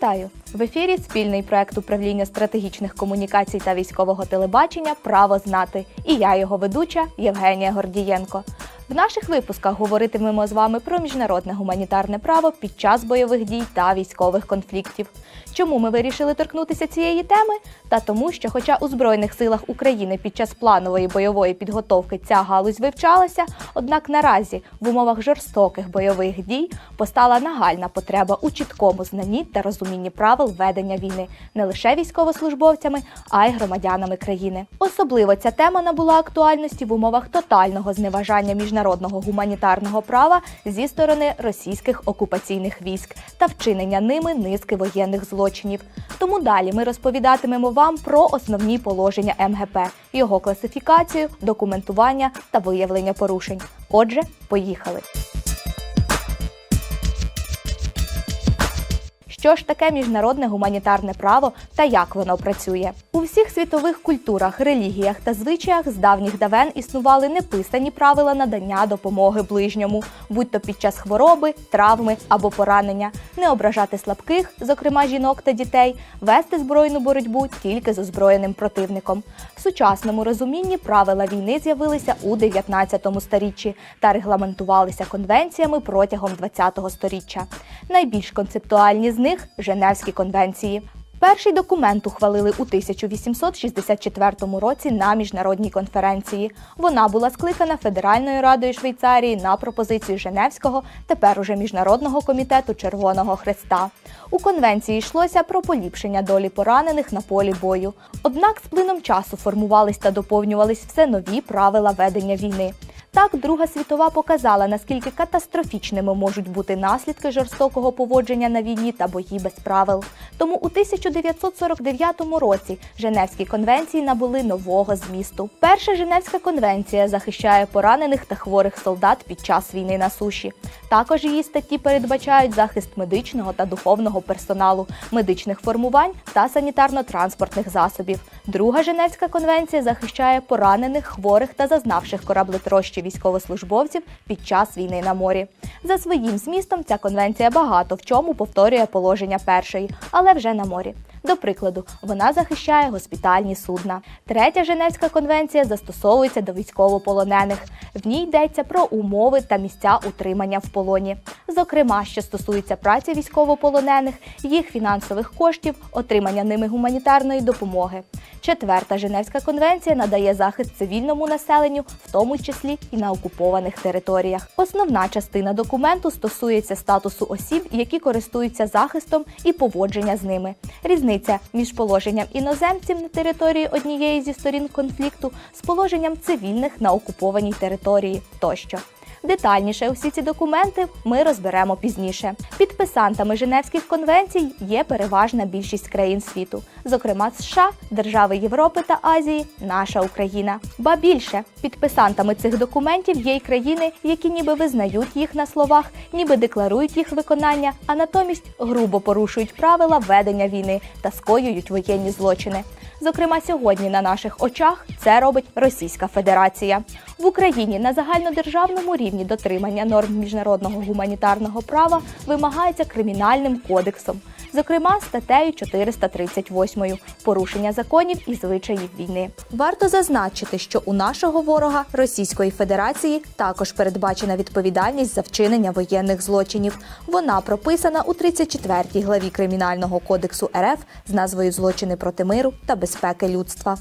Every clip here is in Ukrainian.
Вітаю! В ефірі спільний проект управління стратегічних комунікацій та військового телебачення Право знати. І я, його ведуча Євгенія Гордієнко. В наших випусках говоритимемо з вами про міжнародне гуманітарне право під час бойових дій та військових конфліктів. Чому ми вирішили торкнутися цієї теми? Та тому, що, хоча у Збройних силах України під час планової бойової підготовки ця галузь вивчалася, однак наразі в умовах жорстоких бойових дій постала нагальна потреба у чіткому знанні та розумінні правил ведення війни не лише військовослужбовцями, а й громадянами країни. Особливо ця тема набула актуальності в умовах тотального зневажання міжнародного гуманітарного права зі сторони російських окупаційних військ та вчинення ними низки воєнних злочинів. Тому далі ми розповідатимемо вам про основні положення МГП, його класифікацію, документування та виявлення порушень. Отже, поїхали. Що ж таке міжнародне гуманітарне право та як воно працює? У всіх світових культурах, релігіях та звичаях з давніх давен існували неписані правила надання допомоги ближньому, будь то під час хвороби, травми або поранення, не ображати слабких, зокрема жінок та дітей, вести збройну боротьбу тільки з озброєним противником. В сучасному розумінні правила війни з'явилися у 19 сторіччі та регламентувалися конвенціями протягом 20 століття. Найбільш концептуальні з них Женевські конвенції. Перший документ ухвалили у 1864 році на міжнародній конференції. Вона була скликана Федеральною радою Швейцарії на пропозицію Женевського, тепер уже міжнародного комітету Червоного Хреста. У конвенції йшлося про поліпшення долі поранених на полі бою. Однак з плином часу формувались та доповнювались все нові правила ведення війни. Так, Друга світова показала, наскільки катастрофічними можуть бути наслідки жорстокого поводження на війні та бої без правил. Тому у 1949 році Женевські конвенції набули нового змісту. Перша Женевська конвенція захищає поранених та хворих солдат під час війни на суші. Також її статті передбачають захист медичного та духовного персоналу, медичних формувань та санітарно-транспортних засобів. Друга Женевська конвенція захищає поранених, хворих та зазнавших кораблетрощі військовослужбовців під час війни на морі. За своїм змістом ця конвенція багато в чому повторює положення першої, але вже на морі. До прикладу, вона захищає госпітальні судна. Третя Женевська конвенція застосовується до військовополонених. В ній йдеться про умови та місця утримання в полоні. Зокрема, що стосується праці військовополонених, їх фінансових коштів, отримання ними гуманітарної допомоги. Четверта Женевська конвенція надає захист цивільному населенню, в тому числі і на окупованих територіях. Основна частина документу стосується статусу осіб, які користуються захистом і поводження з ними. Різниця між положенням іноземців на території однієї зі сторін конфлікту з положенням цивільних на окупованій території тощо. Детальніше усі ці документи ми розберемо пізніше. Підписантами Женевських конвенцій є переважна більшість країн світу, зокрема США, держави Європи та Азії, наша Україна. Ба більше підписантами цих документів є й країни, які ніби визнають їх на словах, ніби декларують їх виконання, а натомість грубо порушують правила ведення війни та скоюють воєнні злочини. Зокрема, сьогодні на наших очах це робить Російська Федерація. В Україні на загальнодержавному рівні дотримання норм міжнародного гуманітарного права вимагається кримінальним кодексом, зокрема статтею 438 порушення законів і звичаїв війни. Варто зазначити, що у нашого ворога Російської Федерації також передбачена відповідальність за вчинення воєнних злочинів. Вона прописана у 34 главі Кримінального кодексу РФ з назвою Злочини проти миру та безпеки людства.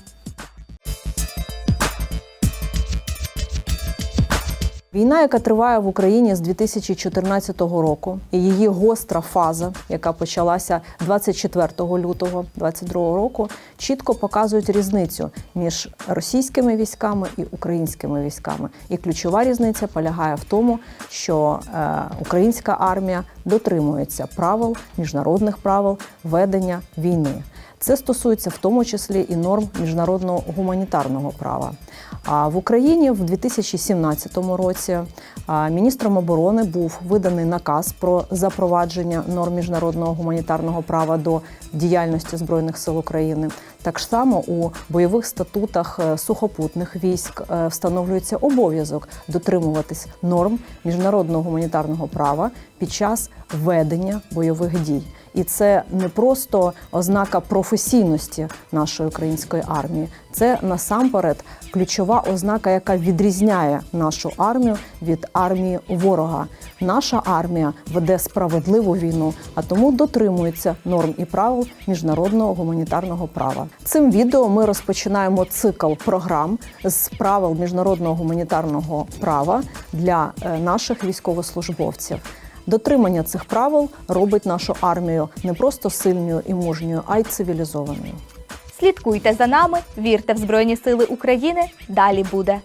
Війна, яка триває в Україні з 2014 року, і її гостра фаза, яка почалася 24 лютого 2022 року, чітко показують різницю між російськими військами і українськими військами. І ключова різниця полягає в тому, що е, українська армія дотримується правил міжнародних правил ведення війни. Це стосується в тому числі і норм міжнародного гуманітарного права. А в Україні в 2017 році міністром оборони був виданий наказ про запровадження норм міжнародного гуманітарного права до діяльності збройних сил України. Так само у бойових статутах е, сухопутних військ е, встановлюється обов'язок дотримуватись норм міжнародного гуманітарного права під час ведення бойових дій. І це не просто ознака професійності нашої української армії, це насамперед ключова ознака, яка відрізняє нашу армію від армії ворога. Наша армія веде справедливу війну, а тому дотримується норм і правил міжнародного гуманітарного права. Цим відео ми розпочинаємо цикл програм з правил міжнародного гуманітарного права для е, наших військовослужбовців. Дотримання цих правил робить нашу армію не просто сильною і мужньою, а й цивілізованою. Слідкуйте за нами, вірте в Збройні Сили України. Далі буде.